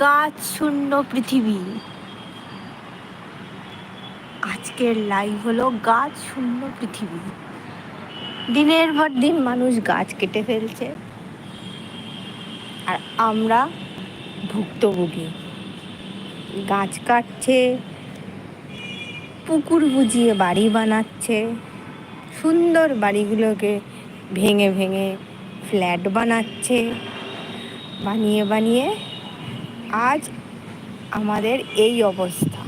গাছ শূন্য পৃথিবী। আজকের লাইভ হলো গাছ শূন্য পৃথিবী। দিনের পর দিন মানুষ গাছ কেটে ফেলছে। আর আমরা ভুক্তভোগী। গাছ কাটছে, পুকুর বুঝিয়ে বাড়ি বানাচ্ছে। সুন্দর বাড়িগুলোকে ভেঙে ভেঙে ফ্ল্যাট বানাচ্ছে। বানিয়ে বানিয়ে আজ আমাদের এই অবস্থা।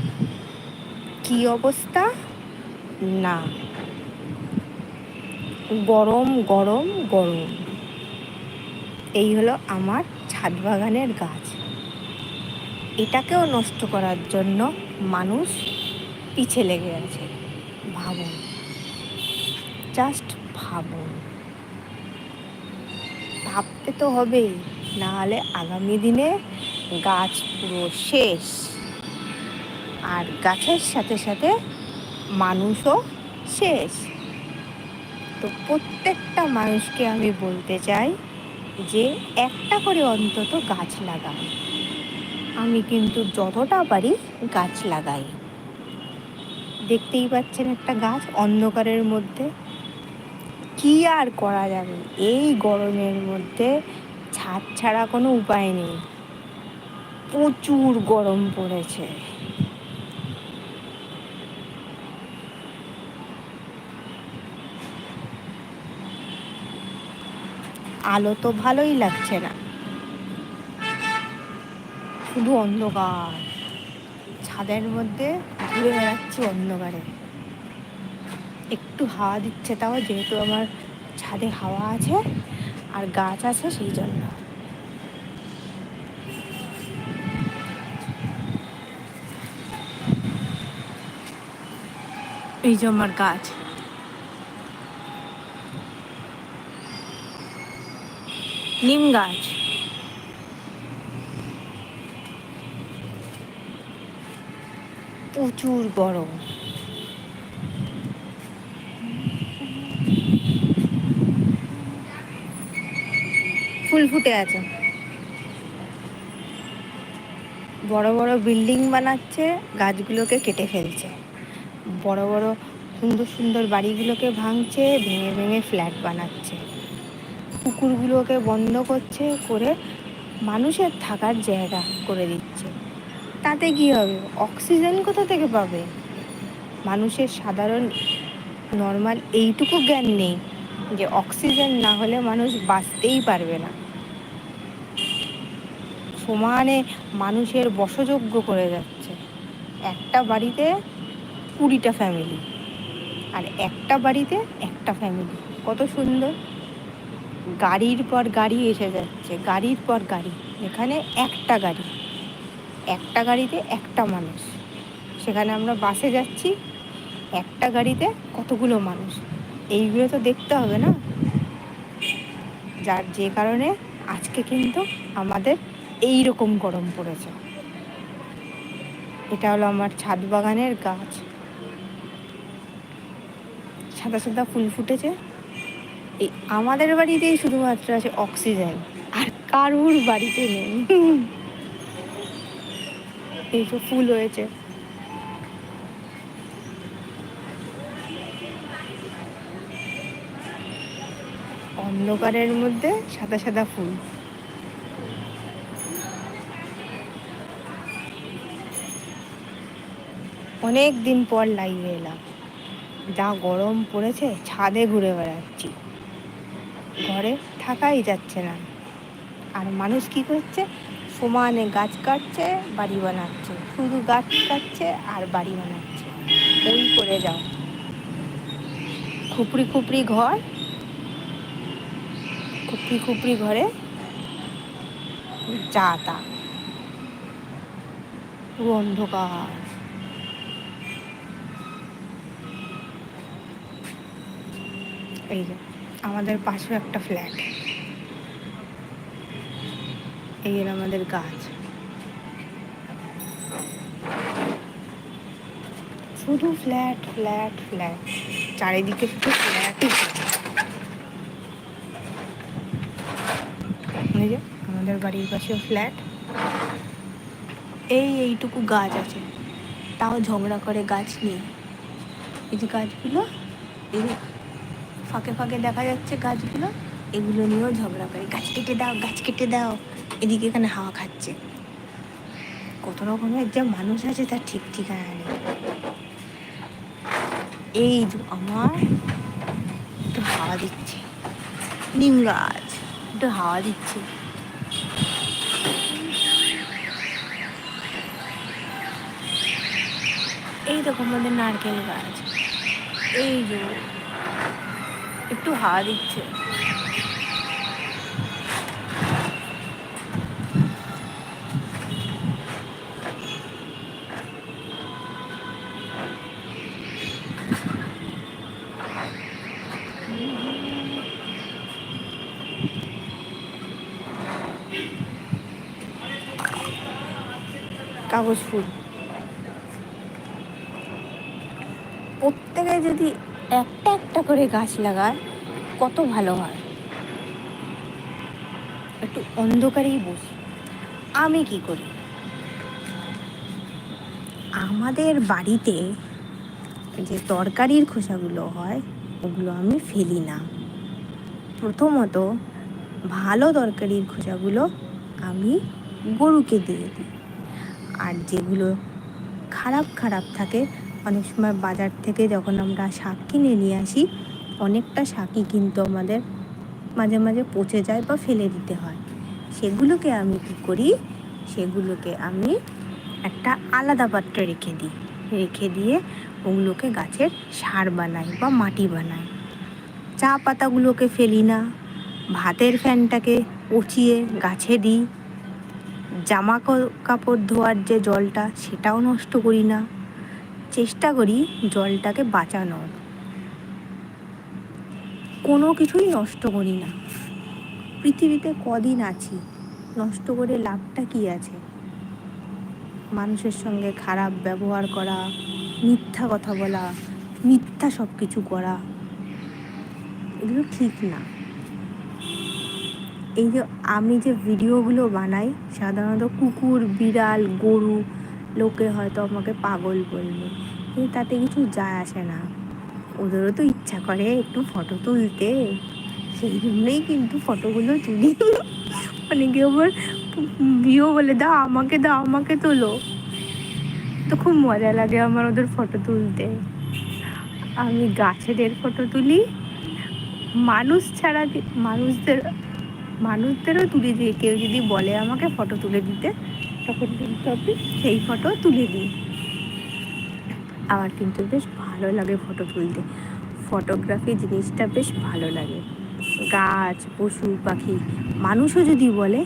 কি অবস্থা? না। গরম গরম গরম। এই হলো আমার ছাদ বাগানের গাছ। এটাকেও নষ্ট করার জন্য মানুষ পিছে লেগে আছে। ভাবুন। জাস্ট ভাবুন। ভাবতে তো হবেই। নাহলে আগামী দিনে গাছ পুরো শেষ। আর গাছের সাথে সাথে মানুষও শেষ। তো প্রত্যেকটা মানুষকে আমি বলতে চাই যে একটা করে অন্তত গাছ লাগান আমি কিন্তু যতটা পারি গাছ লাগাই। দেখতেই পাচ্ছেন একটা গাছ অন্ধকারের মধ্যে। কি আর করা যাবে? এই গরমের মধ্যে ছাদ ছাড়া কোনো উপায় নেই। প্রচুর গরম পড়েছে। আলো তো ভালোই লাগছে না। শুধু অন্ধকার। ছাদের মধ্যে ঘুরে বেড়াচ্ছি অন্ধকারে। একটু হাওয়া দিচ্ছে তাও, যেহেতু আমার ছাদে হাওয়া আছে আর গাছ আছে সেই জন্য। এই যে আমার গাছ। নিম গাছ। প্রচুর গরম। ফুল ফুটে আছে। বড় বড় বিল্ডিং বানাচ্ছে, গাছগুলোকে কেটে ফেলছে। বড় বড় সুন্দর সুন্দর বাড়িগুলোকে ভাঙছে, ভেঙে ভেঙে ফ্ল্যাট বানাচ্ছে। পুকুরগুলোকে বন্ধ করছে করে মানুষের থাকার জায়গা করে দিচ্ছে। তাতে কি হবে? অক্সিজেন কোথা থেকে পাবে? মানুষের সাধারণ নর্মাল এইটুকু জ্ঞান নেই যে অক্সিজেন না হলে মানুষ বাঁচতেই পারবে না। সমানে মানুষের বসযোগ্য করে যাচ্ছে। একটা বাড়িতে কুড়িটা ফ্যামিলি আর একটা বাড়িতে একটা ফ্যামিলি কত সুন্দর। গাড়ির পর গাড়ি এসে যাচ্ছে। গাড়ির পর গাড়ি। এখানে একটা গাড়ি। একটা গাড়িতে একটা মানুষ। সেখানে আমরা বাসে যাচ্ছি। একটা গাড়িতে কতগুলো মানুষ। এইগুলো তো দেখতে হবে না? যার যে কারণে আজকে কিন্তু আমাদের এই রকম গরম পড়েছে। এটা হলো আমার ছাদ বাগানের গাছ। সাদা সাদা ফুল ফুটেছে। এই আমাদের বাড়িতেই শুধুমাত্র আছে অক্সিজেন, আর কারুর বাড়িতে নেই। এই তো ফুল হয়েছে। অন্ধকারের মধ্যে সাদা সাদা ফুল। অনেক দিন পর লাইভে এলাম। যা গরম পড়েছে, ছাদে ঘুরে বেড়াচ্ছি। ঘরে থাকাই যাচ্ছে না। আর মানুষ কি করছে? সমানে গাছ কাটছে, বাড়ি বানাচ্ছে। শুধু গাছ কাটছে আর বাড়ি বানাচ্ছে। ওই করে যাও। খুপড়ি খুপড়ি ঘর। খুপড়ি খুপড়ি ঘরে যা তা। অন্ধকার। এই যে, আমাদের পাশেও একটা ফ্ল্যাট এই আমাদের গাছ। শুধু ফ্ল্যাট ফ্ল্যাট ফ্ল্যাট চারিদিকে শুধু ফ্ল্যাটই আমাদের বাড়ির পাশেও ফ্ল্যাট এই এইটুকু গাছ আছে। তাও ঝগড়া করে গাছ নিয়ে এই যে গাছগুলো, এই ফাঁকে ফাঁকে দেখা যাচ্ছে গাছগুলো, এগুলো নিয়েও ঝগড়া করে। গাছ কেটে দাও, গাছ কেটে দাও। এদিকে এখানে হাওয়া খাচ্ছে। কত রকমের যে মানুষ আছে তার ঠিক ঠিকানা নেই। এই আমার একটু হাওয়া দিচ্ছে। নিম গাছ একটু হাওয়া দিচ্ছে। এই দেখো আমাদের নারকেল গাছ। এই যে একটু হাওয়া দিচ্ছে। কাগজ ফুল। প্রত্যেকে যদি একটা একটা করে গাছ লাগায় কত ভালো হয়। একটু অন্ধকারেই বসি। আমি কি করি? আমাদের বাড়িতে যে তরকারির খোসাগুলো হয়, ওগুলো আমি ফেলি না। প্রথমত ভালো তরকারির খোসাগুলো আমি গরুকে দিয়ে দিই। আর যেগুলো খারাপ খারাপ থাকে অনেক সময় বাজার থেকে যখন আমরা শাক কিনে নিয়ে আসি, অনেকটা শাকই কিন্তু আমাদের মাঝে মাঝে পচে যায় বা ফেলে দিতে হয়। সেগুলোকে আমি কী করি? সেগুলোকে আমি একটা আলাদা পাত্রে রেখে দিই। রেখে দিয়ে ওগুলোকে গাছের সার বানাই বা মাটি বানাই। চা পাতাগুলোকে ফেলি না। ভাতের ফ্যানটাকে পচিয়ে গাছে দিই। জামা কাপড় ধোয়ার যে জলটা, সেটাও নষ্ট করি না। চেষ্টা করি জলটাকে বাঁচানোর। কোনো কিছুই নষ্ট করি না। পৃথিবীতে কদিন আছি, নষ্ট করে লাভটা কি আছে? মানুষের সঙ্গে খারাপ ব্যবহার করা, মিথ্যা কথা বলা, মিথ্যা সব কিছু করা, এগুলো ঠিক না। এই যে আমি যে ভিডিওগুলো বানাই, সাধারণত কুকুর, বিড়াল, গরু লোকে হয়তো আমাকে পাগল বলবে। তাতে কিছু যায় আসে না। ওদেরও তো ইচ্ছা করে একটু ফটো তুলতে। সেই জন্যই কিন্তু ফটোগুলো তুলি। অনেকে আবার বিয়েও বলে, দাও আমাকে দাও আমাকে তোলো। তো খুব মজা লাগে আমার ওদের ফটো তুলতে। আমি গাছেদের ফটো তুলি। মানুষ ছাড়া মানুষদের, মানুষদেরও তুলে দিয়ে কেউ যদি বলে আমাকে ফটো তুলে দিতে তখন কিন্তু আমি সেই ফটো তুলে দিই। আমার কিন্তু বেশ ভালো লাগে ফটো তুলতে। ফটোগ্রাফি জিনিসটা বেশ ভালো লাগে। গাছ, পশু, পাখি, মানুষও যদি বলে,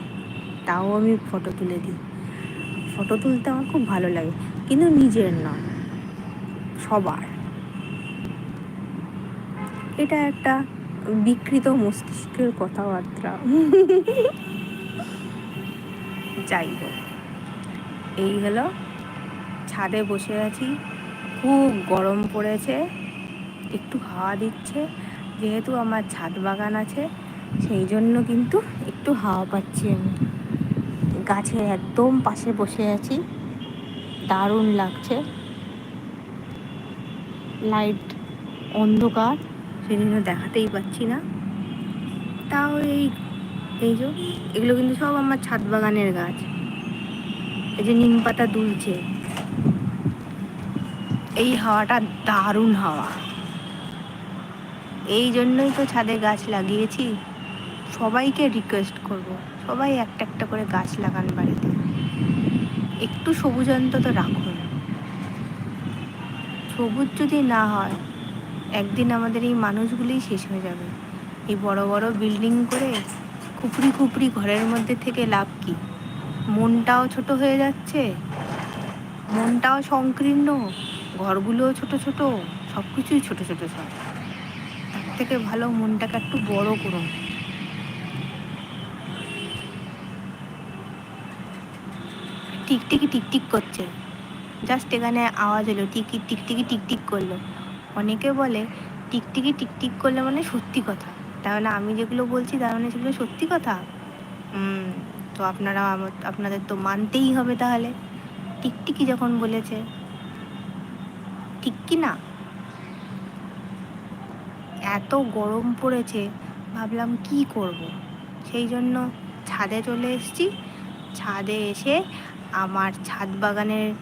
তাও আমি ফটো তুলে দিই। ফটো তুলতে আমার খুব ভালো লাগে, কিন্তু নিজের নয়, সবার। এটা একটা বিকৃত মস্তিষ্কের কথাবার্তা। যাই হোক। এই হলো ছাদে বসে আছি। খুব গরম পড়েছে, একটু হাওয়া দিচ্ছে, যেহেতু আমার ছাদ বাগান আছে, সেই জন্য কিন্তু একটু হাওয়া পাচ্ছি আমি। গাছে একদম পাশে বসে আছি, দারুণ লাগছে। লাইট অন্ধকার সেই জন্য দেখাতেই পাচ্ছি না। তাও এই এই যে, এগুলো কিন্তু সব আমার ছাদ বাগানের গাছ। এই যে নিম পাতা দুলছে। এই হাওয়াটা দারুণ হাওয়া। এই জন্যই তো ছাদে গাছ লাগিয়েছি। সবাইকে রিকোয়েস্ট করব। সবাই একটা একটা করে গাছ লাগান বাড়িতে। একটু সবুজ অন্তত রাখুন। সবুজ যদি না হয়, একদিন আমাদের এই মানুষগুলোই শেষ হয়ে যাবে। এই বড় বড় বিল্ডিং করে খুপড়ি খুপড়ি ঘরের মধ্যে থেকে লাভ কি? মনটাও ছোট হয়ে যাচ্ছে, মনটাও সংকীর্ণ, ঘরগুলোও ছোট ছোট সব কিছুই ছোট ছোট সব। তার থেকে ভালো মনটাকে একটু বড় করুন। টিকটিকি টিকটিক করছে। জাস্ট এখানে আওয়াজ হলো টিকি টিকটিকি টিকটিক করল। অনেকে বলে টিকটিকি টিকটিক করলে মানে সত্যি কথা। তাহলে আমি যেগুলো বলছি, তার মানে সেগুলো সত্যি কথা? হুম। তো আপনারা আপনাদের তো মানতেই হবে তাহলে। টিকটিকি যখন বলেছে ঠিক কি না? এত গরম পড়েছে, ভাবলাম কি করব। সেই জন্য ছাদে চলে এসেছি। ছাদে এসে আমার ছাদ বাগানে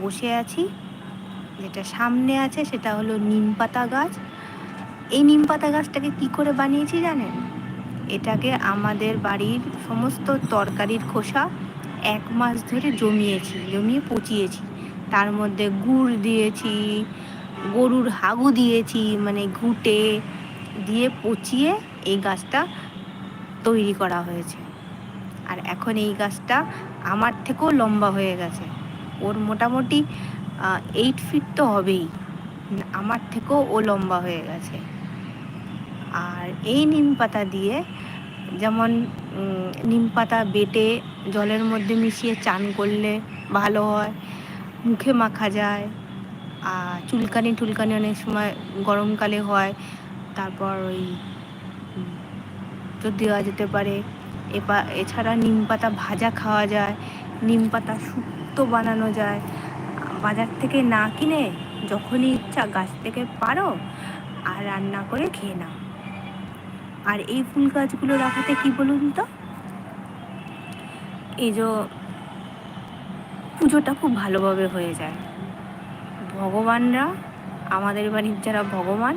বসে আছি। যেটা সামনে আছে সেটা হলো নিম পাতা গাছ। এই নিম পাতা গাছটাকে কি করে বানিয়েছি জানেন? এটাকে আমাদের বাড়ির সমস্ত তরকারির খোসা এক মাস ধরে জমিয়েছি, জমিয়ে পচিয়েছি। তার মধ্যে গুড় দিয়েছি, গরুর হাগু দিয়েছি মানে ঘুটে দিয়ে পচিয়ে এই গাছটা তৈরি করা হয়েছে। আর এখন এই গাছটা আমার থেকেও লম্বা হয়ে গেছে। ওর মোটামুটি এইট ফিট তো হবেই। আমার থেকেও ও লম্বা হয়ে গেছে। আর এই নিম পাতা দিয়ে যেমন নিম পাতা বেটে জলের মধ্যে মিশিয়ে চান করলে ভালো হয়, মুখে মাখা যায়। আর চুলকানি টুলকানি অনেক সময় গরমকালে হয়। তারপর ওই দেওয়া যেতে পারে। এপা, এছাড়া নিম পাতা ভাজা খাওয়া যায়, নিম পাতা শুক্তো বানানো যায়। বাজার থেকে না কিনে যখনই ইচ্ছা গাছ থেকে পারো, আর রান্না করে খেয়ে নাও। আর এই ফুল গাছগুলো রাখাতে কি বলুন তো? এই যে পুজোটা খুব ভালোভাবে হয়ে যায়। ভগবানরা, আমাদের বাড়ির যারা ভগবান,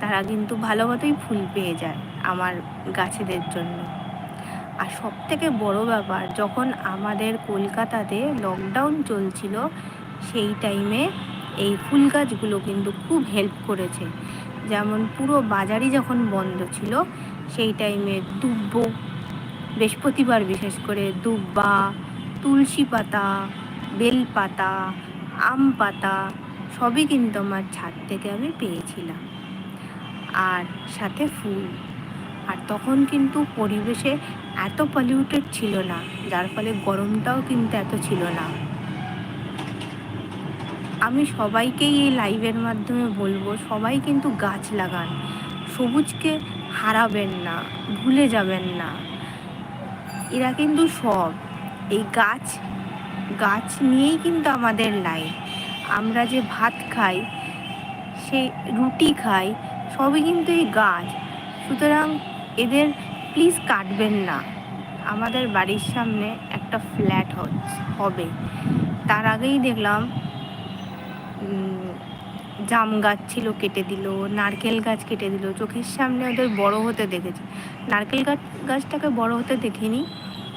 তারা কিন্তু ভালো মতোই ফুল পেয়ে যায় আমার গাছেদের জন্য। আর সব থেকে বড়ো ব্যাপার, যখন আমাদের কলকাতাতে লকডাউন চলছিল, সেই টাইমে এই ফুল গাছগুলো কিন্তু খুব হেল্প করেছে। যেমন পুরো বাজারই যখন বন্ধ ছিল, সেই টাইমে দুব্ব, বৃহস্পতিবার বিশেষ করে দুব্বা, তুলসী পাতা, বেল পাতা, আম পাতা, সবই কিন্তু আমার ছাদ থেকে আমি পেয়েছিলাম। আর সাথে ফুল। আর তখন কিন্তু পরিবেশে এত পলিউটেড ছিল না, যার ফলে গরমটাও কিন্তু এত ছিল না। আমি সবাইকেই এই লাইভের মাধ্যমে বলব, সবাই কিন্তু গাছ লাগান। সবুজকে হারাবেন না, ভুলে যাবেন না। এরা কিন্তু সব। এই গাছ গাছ নিয়েই কিন্তু আমাদের লাইফ। আমরা যে ভাত খাই, সে রুটি খাই, সবই কিন্তু এই গাছ। সুতরাং এদের প্লিজ কাটবেন না। আমাদের বাড়ির সামনে একটা ফ্ল্যাট হবে। তার আগেই দেখলাম জাম গাছ ছিল, কেটে দিল, নারকেল গাছ কেটে দিল। চোখের সামনে ওদের বড় হতে দেখেছি। নারকেল গাছ, গাছটাকে বড় হতে দেখিনি,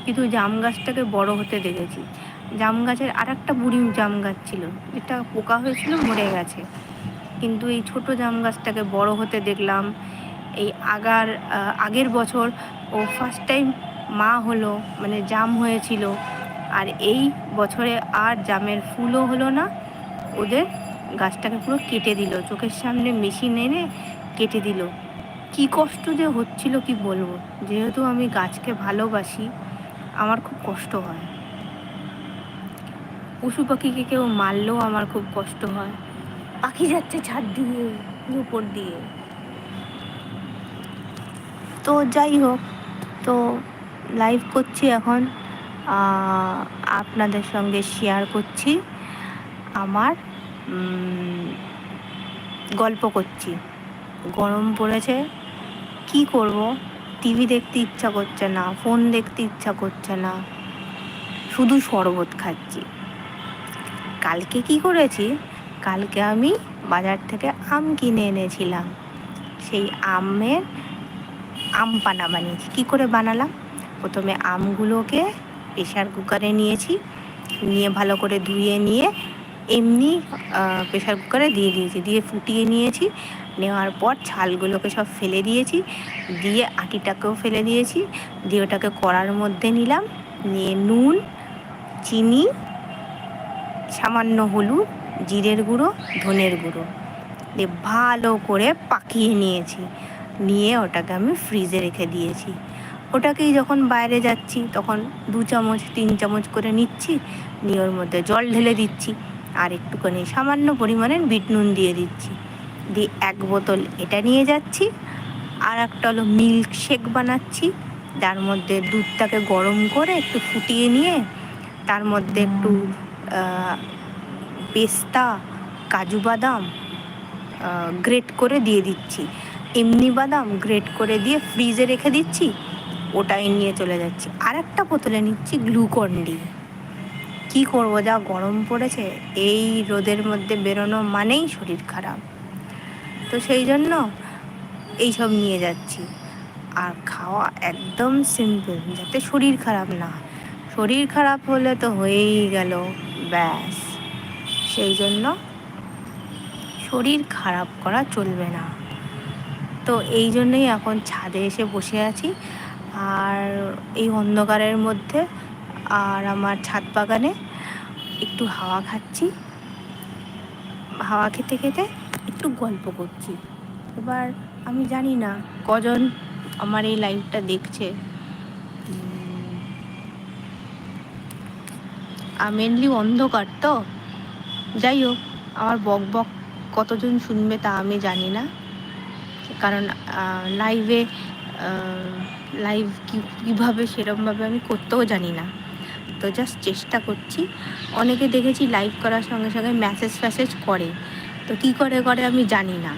কিন্তু জাম গাছটাকে বড় হতে দেখেছি। জাম গাছের আর একটা বুড়ি জাম গাছ ছিল। এটা পোকা হয়েছিল, মরে গেছে। কিন্তু এই ছোট জাম গাছটাকে বড় হতে দেখলাম। এই আগার আগের বছর ও ফার্স্ট টাইম মা হলো মানে জাম হয়েছিল। আর এই বছরে আর জামের ফুলও হলো না ওদের গাছটাকে পুরো কেটে দিল, চোখের সামনে মেশিন এনে কেটে দিল। কি কষ্ট যে হচ্ছিল কি বলব? যেহেতু আমি গাছকে ভালোবাসি, আমার খুব কষ্ট হয়। পশু পাখিকে কেউ মারলেও আমার খুব কষ্ট হয়। পাখি যাচ্ছে ছাদ দিয়ে, উপর দিয়ে। তো যাই হোক, তো লাইভ করছি এখন। আপনাদের সঙ্গে শেয়ার করছি। আমার গল্প করছি। গরম পড়েছে, কি করব? টিভি দেখতে ইচ্ছা করছে না ফোন দেখতে ইচ্ছা করছে না, শুধু শরবত খাচ্ছি। কালকে কি করেছি? কালকে আমি বাজার থেকে আম কিনে এনেছিলাম। সেই আমের আম পানা বানিয়েছি। কী করে বানালাম? প্রথমে আমগুলোকে প্রেশার কুকারে নিয়েছি, নিয়ে ভালো করে ধুয়ে নিয়ে এমনি প্রেশার কুকারে দিয়ে দিয়েছি। দিয়ে ফুটিয়ে নিয়েছি। নেওয়ার পর ছালগুলোকে সব ফেলে দিয়েছি। দিয়ে আটিটাকেও ফেলে দিয়েছি। দিয়ে ওটাকে কড়ার মধ্যে নিলাম। নিয়ে নুন, চিনি, সামান্য হলুদ, জিরের গুঁড়ো, ধনের গুঁড়ো দিয়ে ভালো করে পাকিয়ে নিয়েছি। নিয়ে ওটাকে আমি ফ্রিজে রেখে দিয়েছি। ওটাকেই যখন বাইরে যাচ্ছি, তখন দু চামচ, তিন চামচ করে নিচ্ছি। নিয়ে ওর মধ্যে জল ঢেলে দিচ্ছি। আর একটুখানি সামান্য পরিমাণের বিট নুন দিয়ে দিচ্ছি। দিয়ে এক বোতল এটা নিয়ে যাচ্ছি, আর একটা হলো মিল্ক শেক বানাচ্ছি। তার মধ্যে দুধটাকে গরম করে একটু ফুটিয়ে নিয়ে, তার মধ্যে একটু পেস্তা, কাজু বাদাম গ্রেট করে দিয়ে দিচ্ছি। এমনি বাদাম গ্রেট করে দিয়ে ফ্রিজে রেখে দিচ্ছি, ওটাই নিয়ে চলে যাচ্ছি। আর একটা বোতলে নিচ্ছি গ্লুকন ডি। কী করব? যা গরম পড়েছে, এই রোদের মধ্যে বেরোনো মানেই শরীর খারাপ। তো সেই জন্য এইসব নিয়ে যাচ্ছি। আর খাওয়া একদম সিম্পল যাতে শরীর খারাপ না শরীর খারাপ হলে তো হয়েই গেল, ব্যাস। সেই জন্য শরীর খারাপ করা চলবে না। তো এই জন্যই এখন ছাদে এসে বসে আছি। আর এই অন্ধকারের মধ্যে আর আমার ছাদ বাগানে একটু হাওয়া খাচ্ছি। হাওয়া খেতে খেতে একটু গল্প করছি। এবার আমি জানি না কজন আমার এই লাইভটা দেখছে। মেনলি অন্ধকার তো। যাই হোক, আমার বক বক কতজন শুনবে তা আমি জানি না। কারণ লাইভে লাইভ কীভাবে সেরমভাবে আমি করতেও জানি না। তো জাস্ট চেষ্টা করছি। অনেকে দেখেছি লাইভ করার সঙ্গে সঙ্গে মেসেজ ফ্যাসেজ করে। তো কী করে করে আমি জানি না।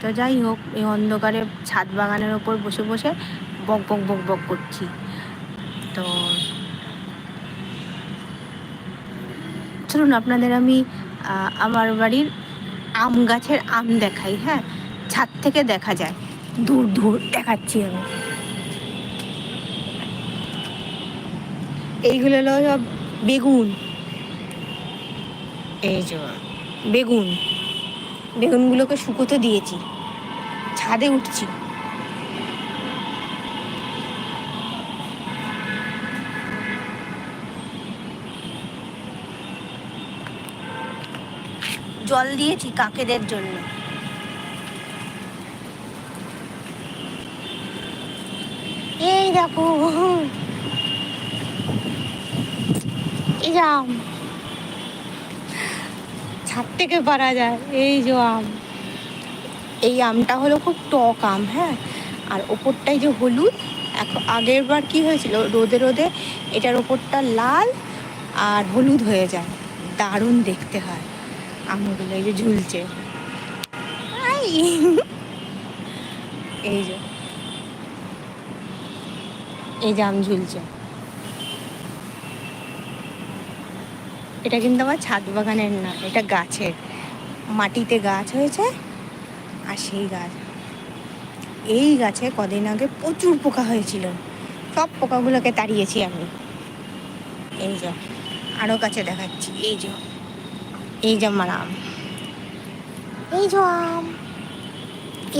তো যাই হোক, এই অন্ধকারে ছাদ বাগানের ওপর বসে বসে বক বক বক বক করছি। তো চলুন, আপনাদের আমি আমার বাড়ির আম গাছের আম দেখাই হ্যাঁ? ছাদ থেকে দেখা যায়। দূর দূর দেখাচ্ছি আমি। এইগুলো হলো সব বেগুন। এই যে বেগুন। বেগুনগুলোকে শুকোতে দিয়েছি। ছাদে উঠছি। জল দিয়েছি কাকেদের জন্য। এই দেখো। এই আম ছাদ থেকে পারা যায়, এই যে আম। এই আমটা হলো খুব টক আম হ্যাঁ? আর ওপরটাই যে হলুদ এখন আগের বার কী হয়েছিল, রোদে রোদে এটার ওপরটা লাল আর হলুদ হয়ে যায়। দারুণ দেখতে হয় আমগুলো এই যে ঝুলছে। এই যে। এই যে আম ঝুলছে। এটা কিন্তু আমার ছাদ বাগানের না, এটা গাছের। মাটিতে গাছ হয়েছে আর সেই গাছ। এই গাছে কদিন আগে প্রচুর পোকা হয়েছিল। সব পোকাগুলোকে তাড়িয়েছি আমি। এই যে আরও কাছে দেখাচ্ছি। এই যে এই যে আমার আম। এই যে আম।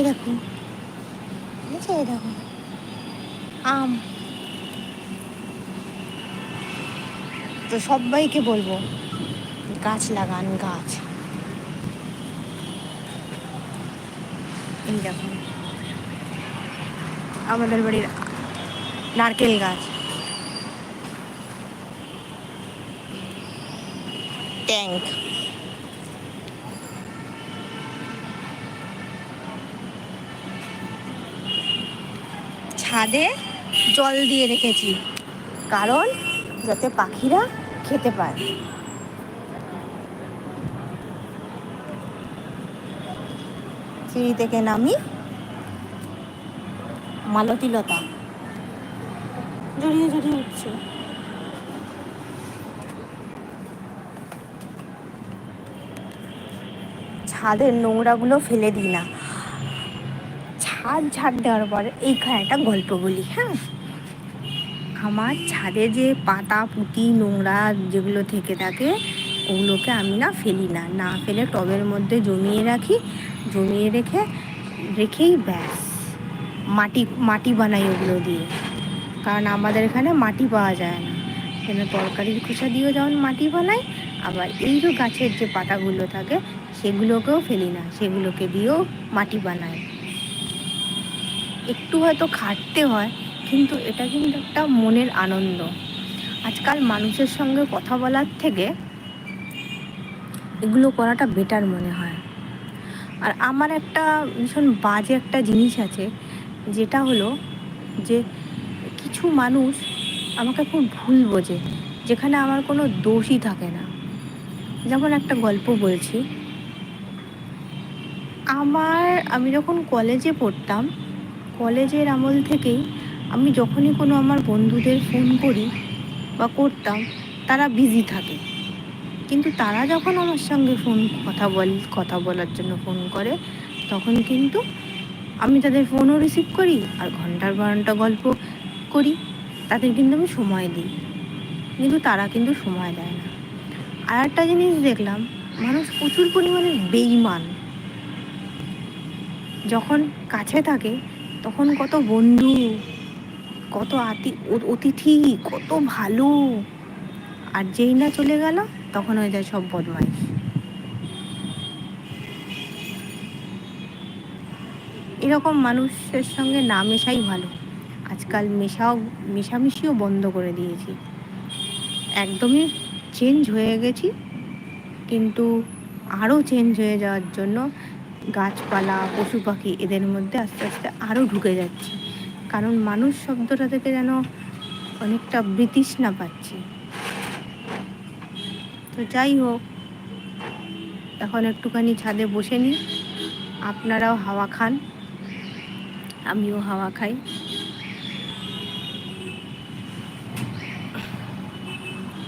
দেখুন। এই দেখুন। আম। তো সবাইকে বলব, গাছ লাগান, গাছ। আমাদের বাড়ির নারকেল গাছ। ট্যাঙ্ক। ছাদে জল দিয়ে রেখেছি। কারণ যাতে পাখিরা খেতে পায় সিঁড়ি থেকে নামি মালতী লতা জড়িয়ে জড়িয়ে উঠছে। ছাদের নোংরাগুলো ফেলে দিই না। ছাদ ঝাড় দেওয়ার পরে এইখানে একটা গল্প বলি হ্যাঁ? আমার ছাদে যে পাতা, পুঁতি, নোংরা যেগুলো থেকে থাকে, ওগুলোকে আমি না ফেলি না। না ফেলে টবের মধ্যে জমিয়ে রাখি। জমিয়ে রেখে, রেখেই ব্যাস। মাটি মাটি বানাই ওগুলো দিয়ে। কারণ আমাদের এখানে মাটি পাওয়া যায় না। সেখানে তরকারির খোসা দিয়েও যেমন মাটি বানাই, আবার এই যে গাছের যে পাতাগুলো থাকে, সেগুলোকেও ফেলি না। সেগুলোকে দিয়েও মাটি বানাই। একটু হয়তো খাটতে হয় কিন্তু এটা কিন্তু একটা মনের আনন্দ। আজকাল মানুষের সঙ্গে কথা বলার থেকে এগুলো করাটা বেটার মনে হয়। আর আমার একটা ভীষণ বাজে একটা জিনিস আছে, যেটা হলো যে কিছু মানুষ আমাকে খুব ভুল বোঝে, যেখানে আমার কোনো দোষই থাকে না। যেমন একটা গল্প বলছি। আমার, আমি যখন কলেজে পড়তাম কলেজের আমল থেকেই আমি যখনই কোনো আমার বন্ধুদের ফোন করি বা করতাম, তারা বিজি থাকে। কিন্তু তারা যখন আমার সঙ্গে ফোন কথা বল, কথা বলার জন্য ফোন করে, তখন কিন্তু আমি তাদের ফোনও রিসিভ করি আর ঘণ্টার ঘণ্টা গল্প করি। তাদের কিন্তু আমি সময় দিই। কিন্তু তারা কিন্তু সময় দেয় না। আর একটা জিনিস দেখলাম, মানুষ প্রচুর পরিমাণে বেইমান যখন কাছে থাকে, তখন কত বন্ধু কত আতি অতিথি, কত ভালো। আর যেই না চলে গেল, তখন হয়ে যায় সব বদমাইশ। এরকম মানুষের সঙ্গে না মেশাই ভালো। আজকাল মেশাও, মেশামেশিও বন্ধ করে দিয়েছি। একদমই চেঞ্জ হয়ে গেছি। কিন্তু আরও চেঞ্জ হয়ে যাওয়ার জন্য গাছপালা, পশু পাখি এদের মধ্যে আস্তে আস্তে আরও ঢুকে যাচ্ছে। কারণ মানুষ শব্দটা থেকে যেন অনেকটা বৃতৃষ্ণা পাচ্ছি। তো যাই হোক, এখন একটুখানি ছাদে বসে নিই। আপনারাও হাওয়া খান, আমিও হাওয়া খাই।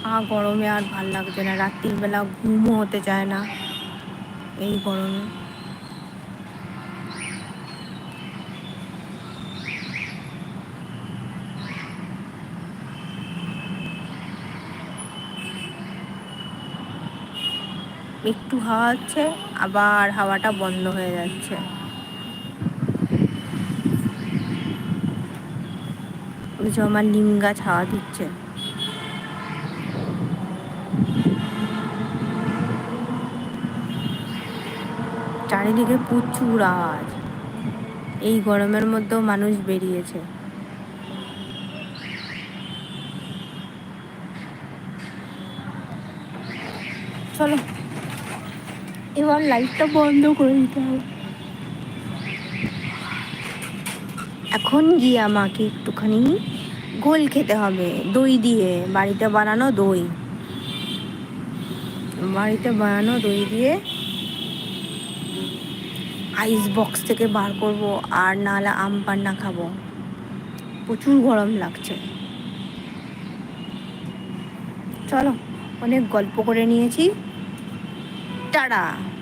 আ, গরমে আর ভালো লাগছে না। রাত্রিবেলা ঘুমও হতে চায় না। এই গরমে। একটু হাওয়া হচ্ছে, আবার হাওয়াটা বন্ধ হয়ে যাচ্ছে। আমার নিম গাছ হাওয়া দিচ্ছে। চারিদিকে প্রচুর আওয়াজ। এই গরমের মধ্যেও মানুষ বেরিয়েছে। চলো। এবার লাইটটা বন্ধ করে দিতে হবে। এখন গিয়ে আমাকে একটুখানি গোল খেতে হবে, দই দিয়ে, বাড়িতে বানানো দই। বাড়িতে বানানো দই দিয়ে আইস বক্স থেকে বার করব আর নাহলে আম পান্না খাব। প্রচুর গরম লাগছে। চলো, অনেক গল্প করে নিয়েছি। 这儿的。